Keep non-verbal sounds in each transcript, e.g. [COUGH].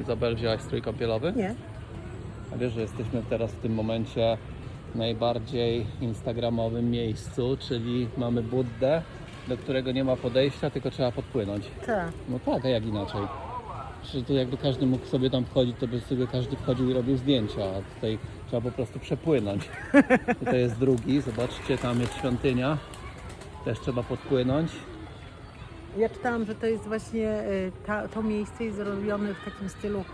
Izabel, wzięłaś strój kąpielowy? Nie. A wiesz, że jesteśmy teraz w tym momencie w najbardziej instagramowym miejscu, czyli mamy Buddę, do którego nie ma podejścia, tylko trzeba podpłynąć. Tak. No tak, a jak inaczej? Że tu jakby każdy mógł sobie tam wchodzić, to by sobie każdy wchodził i robił zdjęcia, a tutaj trzeba po prostu przepłynąć. [LAUGHS] Tutaj jest drugi, zobaczcie, tam jest świątynia. Też trzeba podpłynąć. Ja czytałam, że to jest właśnie y, ta, to miejsce jest zrobione w takim stylu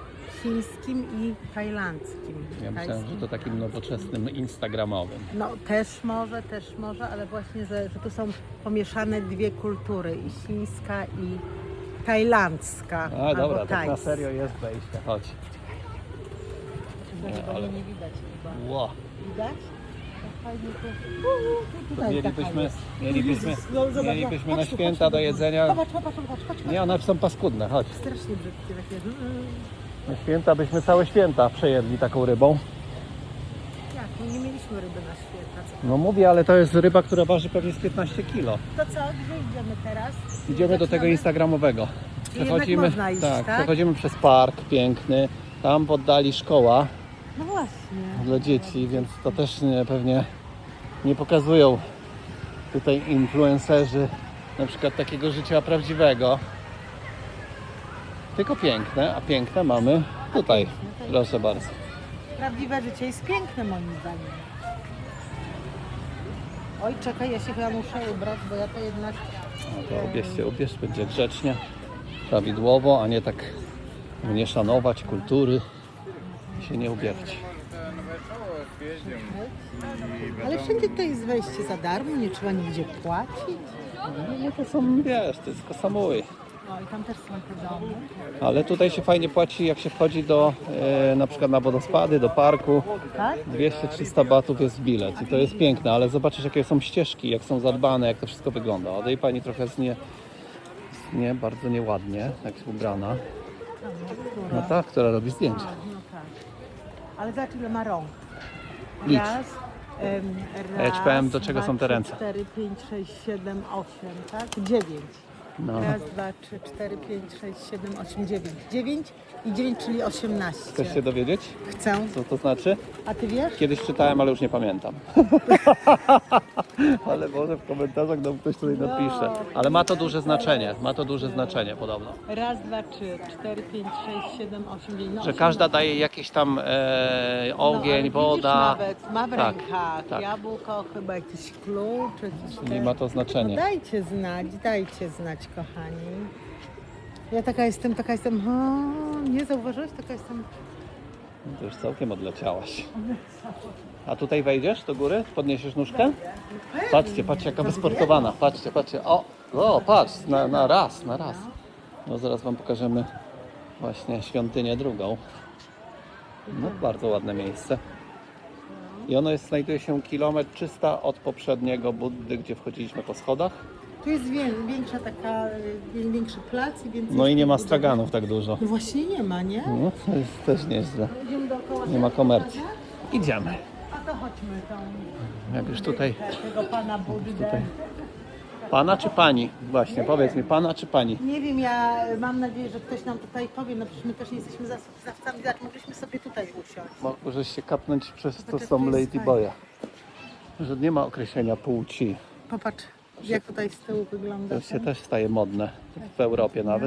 chińskim i tajlandzkim. Ja myślałem, że to takim nowoczesnym, instagramowym. No też może, też może, ale właśnie, że, że tu są pomieszane dwie kultury, i chińska i tajlandzka. A albo dobra, tak na serio jest wejście. Chodź. Nie, chyba ale- nie widać chyba. Ło. Widać? Tak tu tutaj Mielibyśmy, mielibyśmy, no zobacz, mielibyśmy chodź na tu, święta tu do jedzenia. Zobacz, zobacz, zobacz, chodź, chodź. Nie, one są paskudne, chodź. Strasznie brzydkie takie. mm. Na święta byśmy całe święta przejedli taką rybą. Jak? No nie mieliśmy ryby na święta. Co? No mówię, ale to jest ryba, która waży pewnie z 15 kilo. To co? Gdzie idziemy teraz? Idziemy do tego Zaczynamy? instagramowego. Jednak można iść, tak? przechodzimy przez park piękny. Tam w oddali szkoła No właśnie. dla dzieci, więc to też nie, pewnie nie pokazują tutaj influencerzy na przykład takiego życia prawdziwego. Tylko piękne, a piękne mamy tutaj. Proszę bardzo. Prawdziwe życie jest piękne moim zdaniem. Oj, czekaj, ja się chyba muszę ubrać, bo ja to jednak... No to ubierz się, ubierz, będzie grzecznie, prawidłowo, a nie tak nie szanować kultury, się nie ubierać. Ale wszędzie to jest wejście za darmo, nie trzeba nigdzie płacić. No to są, wiesz, to jest tylko samoły. O, i tam też są te domy. Ale tutaj się fajnie płaci, jak się wchodzi do, e, na przykład na wodospady, do parku. Tak? 200-300 batów jest bilet i to jest piękne, ale zobaczysz jakie są ścieżki, jak są zadbane, jak to wszystko wygląda. O tej pani trochę jest nie, nie bardzo nieładnie, jak jest ubrana. No ta, która robi zdjęcia. No tak. Ale zobacz ile ma rąk. Licz. Raz, em, A ja ci powiem, do czego dwa, są te trzy, ręce. cztery, pięć, sześć, siedem, osiem, tak? Dziewięć. No. Raz, dwa, trzy, cztery, pięć, sześć, siedem, osiem, dziewięć. Dziewięć i dziewięć, czyli osiemnaście. Chcesz się dowiedzieć, Chcę. co to znaczy? A ty wiesz? Kiedyś czytałem, ale już nie pamiętam. [LAUGHS] [LAUGHS] ale może w komentarzach nam ktoś tutaj napisze. Ale ma to duże znaczenie, ma to duże znaczenie podobno. Raz, dwa, trzy, cztery, pięć, sześć, siedem, osiem, dziewięć. No, Że osiem, każda daje jakiś tam e, no, ale ogień, widzisz, woda. Nawet ma w Tak, rękach tak. jabłko, chyba jakiś klucz, jakiś Czyli ten- ma to No znaczenie. dajcie znać, dajcie znać, kochani. Ja taka jestem, taka jestem, o, nie zauważyłeś? Taka jestem, To już całkiem odleciałaś. A tutaj wejdziesz do góry? Podniesiesz nóżkę? Patrzcie, patrzcie jaka wysportowana. Patrzcie, patrzcie. O, o patrz, na, na raz, na raz. No zaraz wam pokażemy właśnie świątynię drugą. No bardzo ładne miejsce. I ono jest, znajduje się kilometr 300 od poprzedniego Buddy, gdzie wchodziliśmy po schodach. Tu jest wię, większa taka, y, większy plac i więcej... No i nie ma straganów tak dużo. No właśnie nie ma, nie? No, to jest też nieźle. Idziemy dookoła Nie ma komercji. Idziemy. A to chodźmy tą, Jak już tutaj tego pana Buddę. tutaj. Pana czy pani? Właśnie, powiedz mi, pana czy pani? Nie wiem, ja mam nadzieję, że ktoś nam tutaj powie, no przecież my też nie jesteśmy zastawcami, tak mogliśmy sobie tutaj usiąść. Możesz się kapnąć przez to Zobacz, są jak ladyboya. Że nie ma określenia płci. Popatrz, jak tutaj z tyłu To wygląda. już się też staje modne. W Europie nawet,